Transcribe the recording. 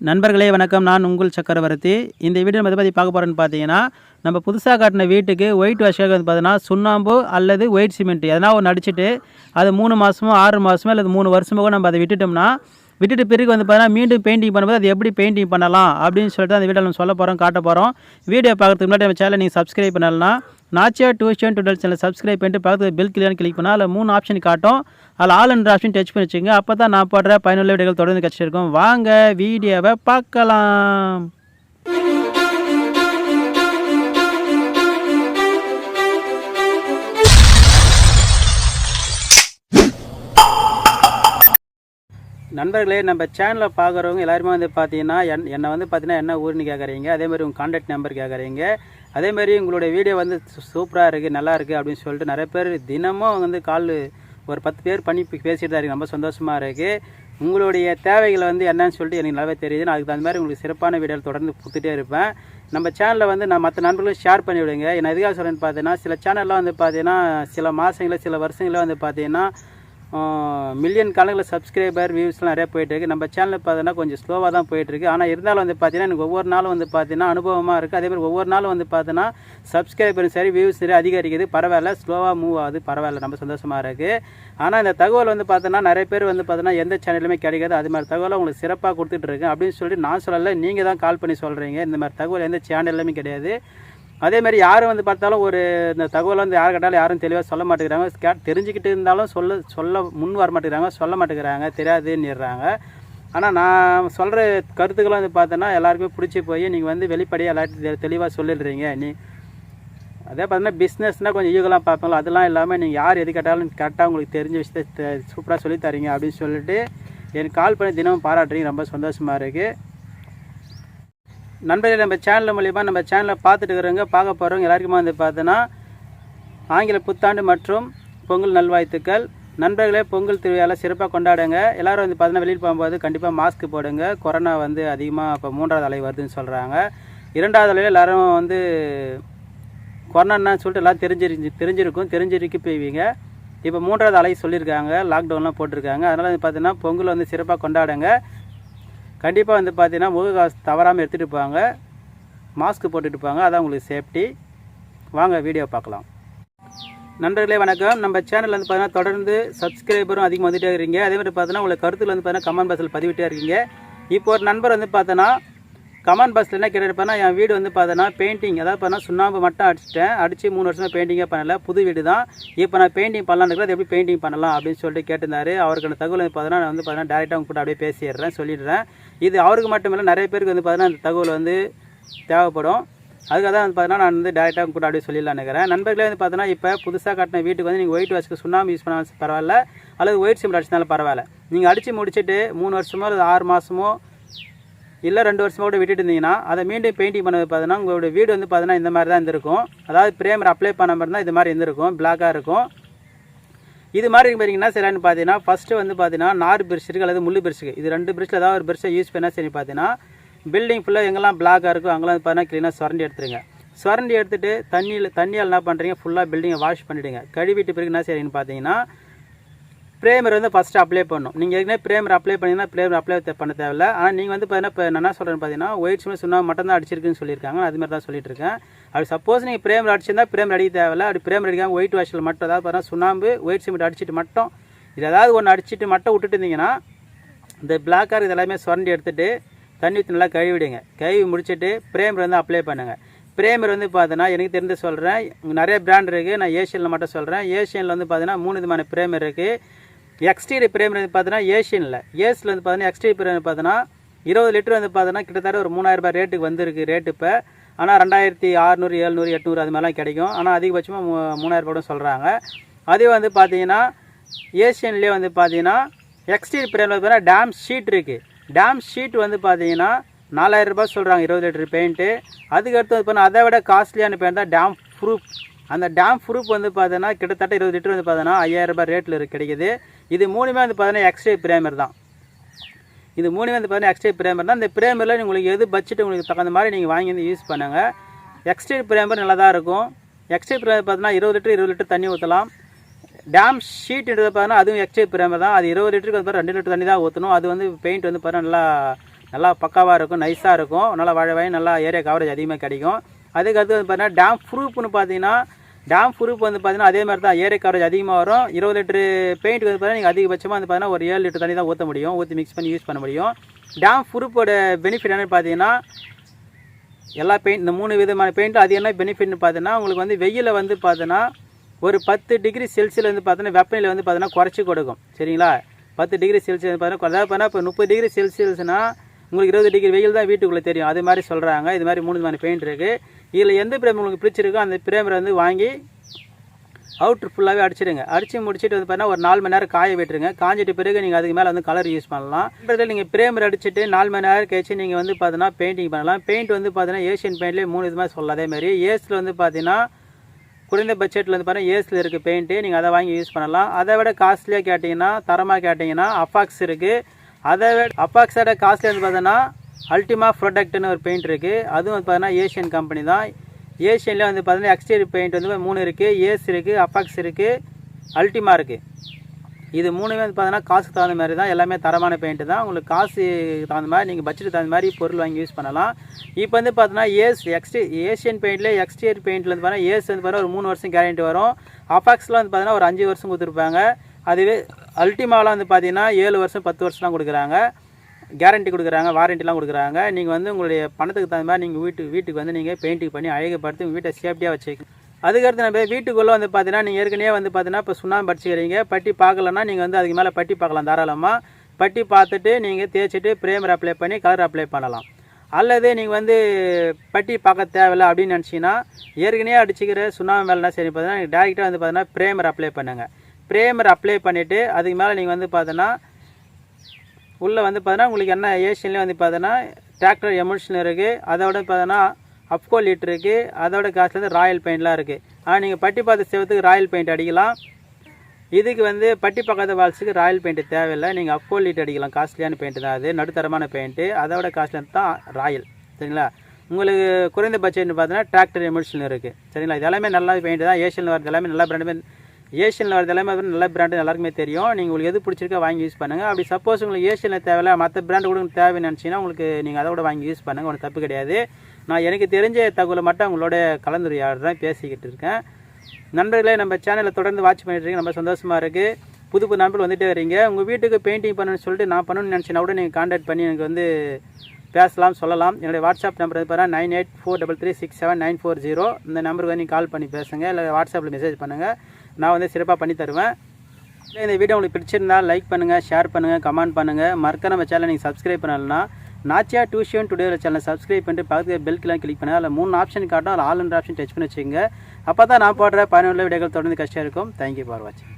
நண்பர்களே வணக்கம். நான் உங்கள் சக்கரவர்த்தி. இந்த வீடியோ நம்ம எதை பற்றி பார்க்க போகிறோன்னு பார்த்தீங்கன்னா நம்ம புதுசாக காட்டின வீட்டுக்கு ஒயிட் வாஷாக வந்து பார்த்தீங்கன்னா சுண்ணாம்பு அல்லது ஒயிட் சிமெண்ட் எதனா ஒன்று அடிச்சுட்டு அது மூணு மாதமோ ஆறு மாதமோ அல்லது மூணு வருஷமோ நம்ம அதை விட்டுட்டோம்னா விட்டுட்டு பிறகு வந்து பார்த்தீங்கன்னா மீண்டும் பெயிண்டிங் பண்ணும்போது அது எப்படி பெயிண்டிங் பண்ணலாம் அப்படின்னு சொல்லிட்டு அந்த வீடியோ நம்ம சொல்ல போகிறோம் காட்ட போகிறோம் வீடியோ பார்க்குறதுக்கு முன்னாடி நம்ம சேனலை நீங்கள் சப்ஸ்கிரைப் பண்ணலாம் நாச்சியா டியூஷன் டுடல் சேனல் சப்ஸ்கிரைப் பண்ணிட்டு பார்த்து பெல் கிளியர்னு கிளிக் பண்ணால் அதில் மூணு ஆப்ஷன் காட்டும். அதில் ஆல் அண்ட் ஆப்ஷன் டச் பண்ணி வச்சுங்க அப்போ தான் நான் போடுற பயனுள்ள வீடியோகள் தொடர்ந்து கிடச்சிருக்கோம் வாங்க வீடியோவை பார்க்கலாம். நண்பர்களே நம்ம சேனலில் பார்க்குறவங்க எல்லாருமே வந்து பார்த்தீங்கன்னா என் என்னை வந்து பார்த்தீங்கன்னா என்ன ஊருன்னு கேட்குறீங்க? அதே மாதிரி உங்கள் காண்டாக்ட் நம்பர் கேட்குறீங்க. அதே மாதிரி உங்களுடைய வீடியோ வந்து சூப்பராக இருக்குது நல்லா இருக்குது அப்படின்னு சொல்லிட்டு நிறைய பேர் தினமும் வந்து கால் ஒரு பத்து பேர் பண்ணி பேசிட்டு தான் ரொம்ப சந்தோஷமாக இருக்குது உங்களுடைய தேவைகளை வந்து என்னன்னு சொல்லிட்டு எனக்கு நல்லாவே தெரியுது. நான் அதுக்கு தகுந்த மாதிரி உங்களுக்கு சிறப்பான வீடியோ தொடர்ந்து கொடுத்துட்டே இருப்பேன். நம்ம சேனலில் வந்து நான் மற்ற நண்பர்களும் ஷேர் பண்ணி விடுங்க. எதுக்காக சொல்கிறேன்னு பார்த்தீங்கன்னா சில சேனல்லாம் வந்து பார்த்தீங்கன்னா சில மாதங்களில் சில வருஷங்களில் வந்து பார்த்தீங்கன்னா மில்லியன் கணக்கில் சப்ஸ்கிரைபர் வியூஸ்லாம் நிறையா போயிட்டுருக்கு. நம்ம சேனலில் பார்த்தீங்கன்னா கொஞ்சம் ஸ்லோவாக தான் போயிட்டுருக்கு. ஆனால் இருந்தாலும் வந்து பார்த்தீங்கன்னா எனக்கு ஒவ்வொரு நாளும் வந்து பார்த்தீங்கன்னா அனுபவமாக இருக்குது அதேமாதிரி ஒவ்வொரு நாளும் வந்து பார்த்தீங்கன்னா சப்ஸ்கிரைபரும் சரி வியூஸ் சரி அதிகரிக்குது. பரவாயில்ல ஸ்லோவாக மூவ் ஆகுது. பரவாயில்ல நம்ம சந்தோஷமாக இருக்குது ஆனால் இந்த தகவல் வந்து பார்த்தோன்னா நிறைய பேர் வந்து பார்த்தீங்கன்னா எந்த சேனலுமே கிடைக்காது. அது மாதிரி தகவலை உங்களுக்கு சிறப்பாக கொடுத்துட்டு அப்படின்னு சொல்லிட்டு நான் சொல்லலை நீங்கள் தான் கால் பண்ணி சொல்கிறீங்க இந்த மாதிரி தகவல் எந்த சேனல்லையுமே கிடையாது. அதேமாதிரி யாரும் வந்து பார்த்தாலும் ஒரு இந்த தகவல் வந்து யார் கேட்டாலும் யாரும் தெளிவாக சொல்ல மாட்டேங்கிறாங்க. கே தெரிஞ்சுக்கிட்டு இருந்தாலும் சொல்ல சொல்ல முன் வர மாட்டேங்கிறாங்க சொல்ல மாட்டேங்கிறாங்க தெரியாதுன்னுறாங்க. ஆனால் நான் சொல்கிற கருத்துக்களை வந்து பார்த்தோன்னா எல்லாருக்குமே பிடிச்சி போய் நீங்கள் வந்து வெளிப்படையாக எல்லாத்தையும் தெளிவாக சொல்லிடுறீங்க. நீ அதே பார்த்தீங்கன்னா பிஸ்னஸ்னால் கொஞ்சம் ஈகலாம் பார்ப்போம்ல அதெல்லாம் இல்லாமல் நீங்கள் யார் எது கேட்டாலும் கரெக்டாக உங்களுக்கு தெரிஞ்ச விஷயத்த சூப்பராக சொல்லித் தரீங்க அப்படின்னு சொல்லிட்டு எனக்கு கால் பண்ணி தினமும் பாராட்டுறீங்க. ரொம்ப சந்தோஷமாக இருக்குது நண்பர்களே நம்ம சேனல் மூலிமா நம்ம சேனலை பார்த்துட்டு இருக்கிறவங்க பார்க்க போகிறவங்க எல்லாருக்குமே வந்து பார்த்தோன்னா ஆங்கில புத்தாண்டு மற்றும் பொங்கல் நல்வாழ்த்துக்கள். நண்பர்களே பொங்கல் திருவிழாவை சிறப்பாக கொண்டாடுங்க. எல்லாரும் வந்து பார்த்தீங்கன்னா வெளியில் போகும்போது கண்டிப்பாக மாஸ்க் போடுங்க. கொரோனா வந்து அதிகமாக இப்போ மூன்றாவது அலை வருதுன்னு சொல்கிறாங்க இரண்டாவது அலையில் எல்லோரும் வந்து கொரோனான்னு சொல்லிட்டு எல்லாம் தெரிஞ்சிருந்து தெரிஞ்சிருக்கும் தெரிஞ்சிருக்கு போய்வீங்க. இப்போ மூன்றாவது அலை சொல்லியிருக்காங்க லாக்டவுன்லாம் போட்டிருக்காங்க. அதனால் வந்து பார்த்தீங்கன்னா பொங்கல் வந்து சிறப்பாக கொண்டாடுங்க. கண்டிப்பாக வந்து பார்த்தீங்கன்னா காசு தவறாமல் எடுத்துகிட்டு போவாங்க. மாஸ்க் போட்டுட்டு போவாங்க. அதான் உங்களுக்கு சேஃப்டி வாங்க வீடியோ பார்க்கலாம். நண்பர்களே வணக்கம். நம்ம சேனல் வந்து பார்த்தீங்கன்னா தொடர்ந்து சப்ஸ்கிரைபரும் அதிகமாக வந்துட்டே இருக்கீங்க. அதே மாதிரி பார்த்தீங்கன்னா உங்களை கருத்தில் வந்து பார்த்தீங்கன்னா கமெண்ட் பாக்ஸில் பதிவிட்டே இருக்கீங்க. இப்போ ஒரு நண்பர் வந்து பார்த்தோன்னா கமெண்ட் பாக்ஸில் என்ன கேட்டிருப்பேன்னா என் வீடு வந்து பார்த்தோன்னா பெயிண்டிங் அதாவது பார்த்தா சுண்ணாம்பு மட்டும் அடிச்சிட்டேன். அடித்து மூணு வருஷமாக பெயிண்டிங்கே பண்ணல. புது வீடு தான். இப்போ நான் பெயிண்டிங் பண்ணலான்னு இருக்கிறது எப்படி பெயிண்டிங் பண்ணலாம் அப்படின்னு சொல்லிட்டு கேட்டிருந்தாரு. அவருக்கான தகவல் வந்து பார்த்தோன்னா நான் வந்து பார்த்தீங்கன்னா டேரெக்டாக உங்கள்கிட்ட அப்படியே பேசிடுறேன் சொல்லிடுறேன். இது அவருக்கு மட்டும் இல்லை நிறைய பேருக்கு வந்து பார்த்தீங்கன்னா அந்த தகவல் வந்து தேவைப்படும். அதுக்காக தான் வந்து பார்த்தீங்கன்னா நான் வந்து டேரெக்டாக கூட அப்படியே சொல்லிடலான்னு நினைக்கிறேன். நண்பர்களே வந்து பார்த்தீங்கன்னா இப்போ புதுசாக கட்டின வீட்டுக்கு வந்து நீங்கள் ஒயிட் வாஷ்க்கு சுண்ணாம்பு யூஸ் பண்ண பரவாயில்ல அல்லது ஒயிட் சிமெண்ட் அடிச்சினாலும் பரவாயில்ல. நீங்கள் அடித்து முடிச்சுட்டு மூணு வருஷமோ அல்லது ஆறு மாதமோ இல்லை ரெண்டு வருஷமோ கூட விட்டுட்டு இருந்தீங்கன்னா அதை மீண்டும் பெயிண்டிங் பண்ணது பார்த்தீங்கன்னா உங்களோட வீடு வந்து பார்த்தீங்கன்னா இந்த மாதிரி தான் இருந்திருக்கும். அதாவது பிரேமர் அப்ளை பண்ண மாதிரி தான் இது மாதிரி இருந்திருக்கும். பிளாக்காக இருக்கும். இது மாதிரி பார்த்தீங்கன்னா சரி பார்த்தீங்கன்னா ஃபஸ்ட்டு வந்து பார்த்தீங்கன்னா நார் பிரிட்ஜ் இருக்குது அல்லது முள்ளு பிரிட்ஜ் இது ரெண்டு பிரிட்ஜில் ஏதாவது ஒரு பிரிட்ஜை யூஸ் பண்ணால் சரி பார்த்தீங்கன்னா பில்டிங் ஃபுல்லாக எங்கெல்லாம் பிளாக்காக இருக்கும் அங்கெல்லாம் வந்து பார்த்தீங்கன்னா க்ளீனாக சுரண்டி எடுத்துருங்க. சுரண்டி எடுத்துகிட்டு தண்ணியில் தண்ணியால் என்ன பண்ணுறீங்க ஃபுல்லாக பில்டிங்கை வாஷ் பண்ணிவிடுங்க கழுவிட்டு பிறகு என்ன சரின்னு பார்த்தீங்கன்னா ப்ரேமர் வந்து ஃபஸ்ட்டு அப்ளை பண்ணணும். நீங்கள் ஏற்கனவே ப்ரேமர் அப்ளை பண்ணிங்கன்னா ப்ரேமர் அப்ளை பண்ண தேவையில்ல. ஆனால் நீங்கள் வந்து பார்த்தீங்கன்னா இப்போ நான் என்ன சொல்கிறேன்னு பார்த்தீங்கன்னா ஒயிட் சிமெண்ட் சுண்ணா மட்டும் தான் அடிச்சிருக்குன்னு சொல்லியிருக்காங்க. அது மாதிரி தான் சொல்லிட்டு இருக்கேன் அப்படி சப்போஸ் நீங்கள் ப்ரேமர் அடிச்சிருந்தா ப்ரேமர் அடிக்க தேவையில்ல. அப்படி ப்ரேமர் அடிக்காமல் ஒயிட் வாஷில் மட்டும் அதாவது பார்த்தீங்கன்னா சுண்ணாம்பு ஒயிட் சிமெண்ட் அடிச்சிட்டு மட்டும் இது ஏதாவது ஒன்று அடிச்சிட்டு மட்டும் விட்டுட்டு இருந்தீங்கன்னா இந்த பிளாக்கார் இது எல்லாமே சுரண்டி எடுத்துகிட்டு தண்ணி ஊற்றி நல்லா கழுவிடுங்க கழுவி முடிச்சுட்டு ப்ரேமர் வந்து அப்ளை பண்ணுங்கள் ப்ரேமர் வந்து பார்த்தீங்கன்னா எனக்கு தெரிந்து சொல்கிறேன் நிறைய பிராண்ட் இருக்குது நான் ஏஷியனில் மட்டும் சொல்கிறேன் ஏஷியனில் வந்து பார்த்தீங்கன்னா மூணு விதமான ப்ரேமர் இருக்குது எக்ஸ்டீரியர் பிரேம் வந்து பார்த்தீங்கன்னா ஏஷியனில் ஏஸில் வந்து பார்த்தீங்கன்னா எக்ஸ்டீரியர் பிரேம் பார்த்தீங்கன்னா இருபது லிட்டர் வந்து பார்த்தீங்கன்னா கிட்டத்தட்ட ஒரு மூணாயிரரூபா ரேட்டுக்கு வந்திருக்கு ரேட்டு இப்போ. ஆனால் ரெண்டாயிரத்தி அறநூறு எழுநூறு எட்நூறு அது மாதிரிலாம் கிடைக்கும். ஆனால் அதிகபட்சமாக மூ மூணாயிரம் சொல்கிறாங்க அதே வந்து பார்த்தீங்கன்னா ஏஷியன்லேயே வந்து பார்த்தீங்கன்னா எக்ஸ்டீரியர் பிரேமர் பார்த்தீங்கன்னா டேம் ஷீட் இருக்குது டேம் ஷீட் வந்து பார்த்தீங்கன்னா நாலாயிரரூபா சொல்கிறாங்க இருபது லிட்டர் பெயிண்ட்டு அதுக்கடுத்து வந்து பார்த்தீங்கன்னா அதை விட காஸ்ட்லியான பெயிண்ட் தான் டேம் ப்ரூஃப் அந்த டேம் ப்ரூஃப் வந்து பார்த்தீங்கன்னா கிட்டத்தட்ட இருபது லிட்டர் வந்து பார்த்தீங்கன்னா ஐயாயிரம் ரூபாய் ரேட்டில் இருக்கு கிடைக்குது. இது மூணுமே வந்து பார்த்தீங்கன்னா எக்ஸ்ட்ரே பிரேமர் தான். இது மூணுமே வந்து பார்த்தீங்கன்னா எக்ஸ்ட்ரே பிரேமர் தான். இந்த பிரேமரில் உங்களுக்கு எது பட்ஜெட் உங்களுக்கு தகுந்த மாதிரி நீங்கள் வாங்கி வந்து யூஸ் பண்ணுங்கள் எக்ஸ்ட்ரே பிரேமர் நல்லா தான் இருக்கும். எக்ஸ்ட்ரே பிரேமர் பார்த்தீங்கன்னா இருபது லிட்டர் இருபது லிட்டர் தண்ணி ஊற்றலாம் டேம் ஷீட்ன்றது பார்த்தீங்கன்னா அதுவும் எக்ஸ்ட்ரே பிரேமர் தான். அது இருபது லிட்டருக்கு வந்து ரெண்டு லிட்டர் தண்ணி தான் ஊற்றணும் அது வந்து பெயிண்ட் வந்து பார்த்தீங்கன்னா நல்லா நல்லா பக்காவாக இருக்கும் நைஸாக இருக்கும். நல்லா வாழ நல்லா ஏரியா கவரேஜ் அதிகமாக கிடைக்கும். அதுக்கடுத்து வந்து பார்த்தீங்கன்னா டேம் ப்ரூஃப்னு பார்த்தீங்கன்னா டேம் ப்ரூஃப் வந்து பார்த்தீங்கன்னா அதே மாதிரி தான் ஏரி கவரேஜ் அதிகமாக வரும். இருபது லிட்டரு பெயிண்ட் வந்து பார்த்தீங்கன்னா நீங்கள் அதிகபட்சமாக வந்து பார்த்தீங்கன்னா ஒரு ஏழு லிட்டர் தண்ணி தான் ஊற்ற முடியும். ஊற்றி மிக்ஸ் பண்ணி யூஸ் பண்ண முடியும். டேம் ப்ரூஃபோட பெனிஃபிட் என்னென்னு பார்த்தீங்கன்னா எல்லா பெயிண்ட் இந்த மூணு விதமான பெயிண்ட்டும் அது என்ன பெனிஃபிட்னு பார்த்தீங்கன்னா உங்களுக்கு வந்து வெயிலில் வந்து பார்த்தீங்கன்னா ஒரு பத்து டிகிரி செல்சியில் வந்து பார்த்தீங்கன்னா வெப்பநிலை வந்து பார்த்தீங்கன்னா குறைச்சி கொடுக்கும். சரிங்களா? பத்து டிகிரி செல்சியஸ் பார்த்தீங்கன்னா அதாவது பார்த்தீங்கன்னா இப்போ முப்பது டிகிரி செல்சியஸ்னால் உங்களுக்கு இருபது டிகிரி வெயில் தான் வீட்டுக்குள்ளே தெரியும். அது மாதிரி சொல்கிறாங்க இது மாதிரி மூணு மாதிரி பெயிண்ட் இருக்குது இதில் எந்த பிரேம் உங்களுக்கு பிடிச்சிருக்கோ அந்த பிரேமரை வந்து வாங்கி அவுட்ரு ஃபுல்லாகவே அடிச்சிடுங்க. அடித்து முடிச்சுட்டு வந்து பார்த்தீங்கன்னா ஒரு நாலு மணி நேரம் காய விட்டுருங்க. காஞ்சிட்டு பிறகு நீங்கள் அதுக்கு மேலே வந்து கலர் யூஸ் பண்ணலாம். இதில் நீங்கள் பிரேமர் அடிச்சுட்டு நாலு மணி நேரம் கழிச்சு நீங்கள் வந்து பார்த்தீங்கன்னா பெயிண்டிங் பண்ணலாம். பெயிண்ட் வந்து பார்த்தீங்கன்னா ஏஷியன் பெயிண்ட்லேயே மூணு விதமாக சொல்லலாம். அதே மாதிரி ஏஸில் வந்து பார்த்தீங்கன்னா குறைந்த பட்ஜெட்டில் வந்து பார்த்தீங்கன்னா ஏஸில் இருக்குது பெயிண்ட்டு நீங்கள் அதை வாங்கி யூஸ் பண்ணலாம். அதை விட காஸ்ட்லியாக கேட்டிங்கன்னா தரமாக கேட்டிங்கன்னா அஃபாக்ஸ் இருக்குது அதை விட அஃபாக்ஸோட காஸ்ட்லி வந்து பார்த்தீங்கன்னா அல்டிமா ப்ரொடக்ட்னு ஒரு பெயிண்ட் இருக்குது அதுவும் வந்து பார்த்தீங்கன்னா ஏஷியன் கம்பெனி தான். ஏஷியனில் வந்து பார்த்தீங்கன்னா எக்ஸ்டீரியர் பெயிண்ட் வந்து மூணு இருக்குது ஏஸ் இருக்குது அஃபாக்ஸ் இருக்குது அல்டிமா இருக்குது இது மூணுமே வந்து பார்த்தீங்கன்னா காசுக்கு தகுந்த மாதிரி தான். எல்லாமே தரமான பெயிண்ட் தான். உங்களுக்கு காசு தகுந்த மாதிரி நீங்கள் பட்ஜெட் தகுந்த மாதிரி பொருள் வாங்கி யூஸ் பண்ணலாம். இப்போ வந்து பார்த்தீங்கன்னா ஏஸ் எக்ஸ்டி ஏஷியன் பெயிண்டில் எக்ஸ்டீரியர் பெயிண்ட்டில் வந்து பார்த்தீங்கன்னா ஏஸ் வந்து பார்த்தீங்கன்னா ஒரு மூணு வருஷம் கேரண்டி வரும். அஃபாக்ஸில் வந்து பார்த்தீங்கன்னா ஒரு அஞ்சு வருஷம் கொடுத்துருப்பாங்க. அதுவே அல்டிமாவில் வந்து பார்த்தீங்கன்னா ஏழு வருஷம் பத்து வருஷம்லாம் கொடுக்குறாங்க. கேரண்டி கொடுக்குறாங்க வாரண்டிலாம் கொடுக்குறாங்க. நீங்கள் வந்து உங்களுடைய பணத்துக்கு தகுந்த மாதிரி நீங்கள் வீட்டுக்கு வீட்டுக்கு வந்து நீங்கள் பெயிண்டிங் பண்ணி அழகுபடுத்தி உங்கள் வீட்டை சேஃப்டியாக வச்சுக்கணும் அதுக்கடுத்து நம்ம வீட்டுக்குள்ளே வந்து பார்த்தீங்கன்னா நீங்கள் ஏற்கனவே வந்து பார்த்தீங்கன்னா இப்போ சுண்ணாம்பு படிச்சுக்கிறீங்க பட்டி பார்க்கலன்னா நீங்கள் வந்து அதுக்கு மேலே பட்டி பார்க்கலாம் தாராளமாக பட்டி பார்த்துட்டு நீங்கள் தேய்ச்சிட்டு பிரேமர் அப்ளை பண்ணி கலர் அப்ளை பண்ணலாம். அல்லது நீங்கள் வந்து பட்டி பார்க்க தேவையில்ல அப்படின்னு நினச்சிங்கன்னா ஏற்கனவே அடிச்சுக்கிற சுண்ணாம்பு மேலேனா சரி பார்த்தீங்கன்னா நீங்கள் டேரெக்டாக வந்து பார்த்தீங்கன்னா பிரேமர் அப்ளை பண்ணுங்கள் பிரேமர் அப்ளை பண்ணிவிட்டு அதுக்கு மேலே நீங்கள் வந்து பார்த்தீங்கன்னா உள்ளே வந்து பார்த்தீங்கன்னா உங்களுக்கு என்ன ஏஷியன்லேயும் வந்து பார்த்தீங்கன்னா டிராக்டர் எமோஷன் இருக்குது அதோட பார்த்தீங்கன்னா அப்கோ லீட் இருக்குது அதோட காசுல வந்து ராயல் பெயிண்ட்லாம் இருக்குது ஆனால் நீங்கள் பட்டி பார்த்து செவத்துக்கு ராயல் பெயிண்ட் அடிக்கலாம். இதுக்கு வந்து பட்டி பக்கத்து வால்ஸுக்கு ராயல் பெயிண்ட் தேவையில்லை. நீங்கள் அப்கோ லீட் அடிக்கலாம். காஸ்ட்லியான பெயிண்ட் தான் அது. நடுத்தரமான பெயிண்ட்டு அதோட காஸ்ட்லியான தான் ராயல் சரிங்களா? உங்களுக்கு குறைந்த பட்ஜெட்னு பார்த்தீங்கன்னா டிராக்டர் எமோஷன் இருக்குது சரிங்களா? இது எல்லாமே நல்ல பெயிண்ட் தான். ஏஷியன் வரது எல்லாமே நல்லா பிராண்டுமே ஏஷியனில் வரது எல்லாமே நல்ல பிராண்டு எல்லாருக்குமே தெரியும். நீங்கள் உங்களுக்கு எது பிடிச்சிருக்கோ வாங்கி யூஸ் பண்ணுங்கள் அப்படி சப்போஸ் உங்களுக்கு ஏஷியனில் தேவையில்ல மற்ற பிராண்டு கூட உங்களுக்கு தேவைன்னு நினச்சிங்கன்னா உங்களுக்கு நீங்கள் அதை கூட வாங்கி யூஸ் பண்ணுங்கள் ஒன்றும் தப்பு கிடையாது. நான் எனக்கு தெரிஞ்ச தகவலை மட்டும் உங்களோட கலந்துரையாடுறேன் பேசிக்கிட்டு இருக்கேன். நண்பர்களே நம்ம சேனலை தொடர்ந்து வாட்ச் பண்ணிட்டு இருக்கீங்க. ரொம்ப சந்தோஷமாக இருக்குது புது புது நண்பர்கள் வந்துட்டே வரீங்க. உங்கள் வீட்டுக்கு பெயிண்டிங் பண்ணணும்னு சொல்லிட்டு நான் பண்ணணும்னு நினச்சினா கூட நீங்கள் காண்டாக்ட் பண்ணி எனக்கு வந்து பேசலாம் சொல்லலாம். என்னுடைய வாட்ஸ்அப் நம்பர் பார்த்தா nine eight four double three six seven nine four zero இந்த நம்பருக்கு வந்து நீங்கள் கால் பண்ணி பேசுங்கள் இல்லை வாட்ஸ்அப்பில் மெசேஜ் பண்ணுங்கள் நான் வந்து சிறப்பாக பண்ணி தருவேன். இந்த வீடியோ உங்களுக்கு பிடிச்சிருந்தால் லைக் பண்ணுங்கள் ஷேர் பண்ணுங்கள் கமெண்ட் பண்ணுங்கள் மறக்க நம்ம சேனலை நீங்கள் சப்ஸ்கிரைப் பண்ணலன்னா நாச்சியா டியூஷன் டுடே சேனலை சப்ஸ்கிரைப் பண்ணிட்டு பக்கத்தில் பெல்க்கெலாம் கிளிக் பண்ணுங்கள் அதில் மூணு ஆப்ஷன் காட்டும். அதில் ஆல் ஆப்ஷன் டச் பண்ணி வச்சுக்கோங்க. அப்போ தான் நான் போடுற பயனுள்ள வீடியோக்கள் தொடர்ந்து கஷ்டம் இருக்கும். தேங்க்யூ ஃபார் வாட்சிங்